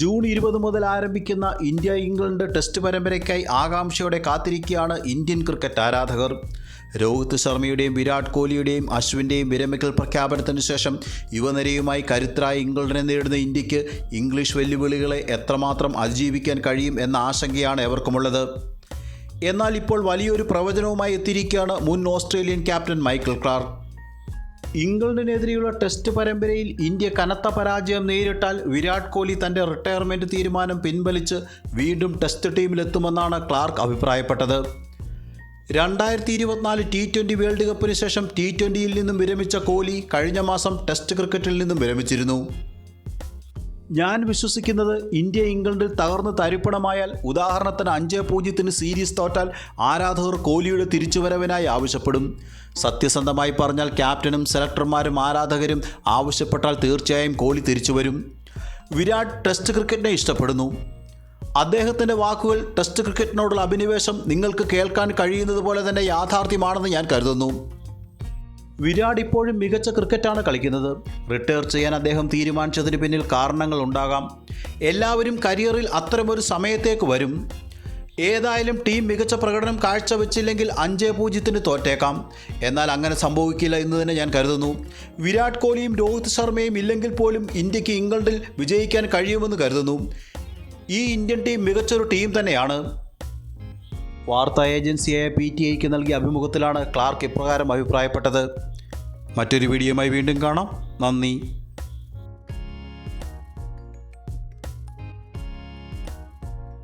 June ഇരുപത് മുതൽ ആരംഭിക്കുന്ന ഇന്ത്യ ഇംഗ്ലണ്ട് ടെസ്റ്റ് പരമ്പരയ്ക്കായി ആകാംക്ഷയോടെ കാത്തിരിക്കുകയാണ് ഇന്ത്യൻ ക്രിക്കറ്റ് ആരാധകർ. രോഹിത് ശർമ്മയുടെയും വിരാട് കോഹ്ലിയുടെയും അശ്വിന്റെയും വിരമിക്കൽ പ്രഖ്യാപനത്തിന് ശേഷം യുവനിരയുമായി കരുത്തരായ ഇംഗ്ലണ്ടിനെ നേരിടുന്ന ഇന്ത്യയ്ക്ക് ഇംഗ്ലീഷ് വെല്ലുവിളികളെ എത്രമാത്രം അതിജീവിക്കാൻ കഴിയും എന്ന ആശങ്കയാണ് എവർക്കുമുള്ളത്. എന്നാൽ ഇപ്പോൾ വലിയൊരു പ്രവചനവുമായി എത്തിയിരിക്കുകയാണ് മുൻ ഓസ്ട്രേലിയൻ ക്യാപ്റ്റൻ മൈക്കിൾ ക്ലാർക്ക്. ഇംഗ്ലണ്ടിനെതിരെയുള്ള ടെസ്റ്റ് പരമ്പരയിൽ ഇന്ത്യ കനത്ത പരാജയം നേരിട്ടാൽ വിരാട് കോഹ്ലി തന്റെ റിട്ടയർമെന്റ് തീരുമാനം പിൻവലിച്ച് വീണ്ടും ടെസ്റ്റ് ടീമിലെത്തുമെന്നാണ് ക്ലാർക്ക് അഭിപ്രായപ്പെട്ടത്. രണ്ടായിരത്തി ഇരുപത്തിനാല് ടി ട്വന്റി വേൾഡ് കപ്പിന് ശേഷം ടി ട്വന്റിയിൽ നിന്നും വിരമിച്ച കോഹ്ലി കഴിഞ്ഞ മാസം ടെസ്റ്റ് ക്രിക്കറ്റിൽ നിന്നും വിരമിച്ചിരുന്നു. ഞാൻ വിശ്വസിക്കുന്നത് ഇന്ത്യ ഇംഗ്ലണ്ടിൽ തകർന്ന് തരിപ്പണമായാൽ ഉദാഹരണത്തിന് അഞ്ച് പൂജ്യത്തിന് സീരീസ് തോറ്റാൽ ആരാധകർ കോഹ്ലിയുടെ തിരിച്ചുവരവിനായി ആവശ്യപ്പെടും. സത്യസന്ധമായി പറഞ്ഞാൽ ക്യാപ്റ്റനും സെലക്ടർമാരും ആരാധകരും ആവശ്യപ്പെട്ടാൽ തീർച്ചയായും കോഹ്ലി തിരിച്ചുവരും. വിരാട് ടെസ്റ്റ് ക്രിക്കറ്റിനെ ഇഷ്ടപ്പെടുന്നു. അദ്ദേഹത്തിന്റെ വാക്കുകൾ ടെസ്റ്റ് ക്രിക്കറ്റിനോടുള്ള അഭിനിവേശം നിങ്ങൾക്ക് കേൾക്കാൻ കഴിയുന്നത് പോലെ തന്നെ യാഥാർത്ഥ്യമാണെന്ന് ഞാൻ കരുതുന്നു. വിരാട് ഇപ്പോഴും മികച്ച ക്രിക്കറ്റാണ് കളിക്കുന്നത്. റിട്ടയർ ചെയ്യാൻ അദ്ദേഹം തീരുമാനിച്ചതിന് പിന്നിൽ കാരണങ്ങൾ ഉണ്ടാകാം. എല്ലാവരും കരിയറിൽ അത്തരമൊരു സമയത്തേക്ക് വരും. ഏതായാലും ടീം മികച്ച പ്രകടനം കാഴ്ചവെച്ചില്ലെങ്കിൽ അഞ്ച് പൂജ്യത്തിന് തോറ്റേക്കാം. എന്നാൽ അങ്ങനെ സംഭവിക്കില്ല എന്ന് തന്നെ ഞാൻ കരുതുന്നു. വിരാട് കോഹ്ലിയും രോഹിത് ശർമ്മയും ഇല്ലെങ്കിൽ പോലും ഇന്ത്യയ്ക്ക് ഇംഗ്ലണ്ടിൽ വിജയിക്കാൻ കഴിയുമെന്ന് കരുതുന്നു. ഈ ഇന്ത്യൻ ടീം മികച്ചൊരു ടീം തന്നെയാണ്. വാർത്താ ഏജൻസിയായ പി ടി ഐക്ക് നൽകിയ അഭിമുഖത്തിലാണ് ക്ലാർക്ക് ഇപ്രകാരം അഭിപ്രായപ്പെട്ടത്. മറ്റൊരു വീഡിയോയുമായി വീണ്ടും കാണാം. നന്ദി.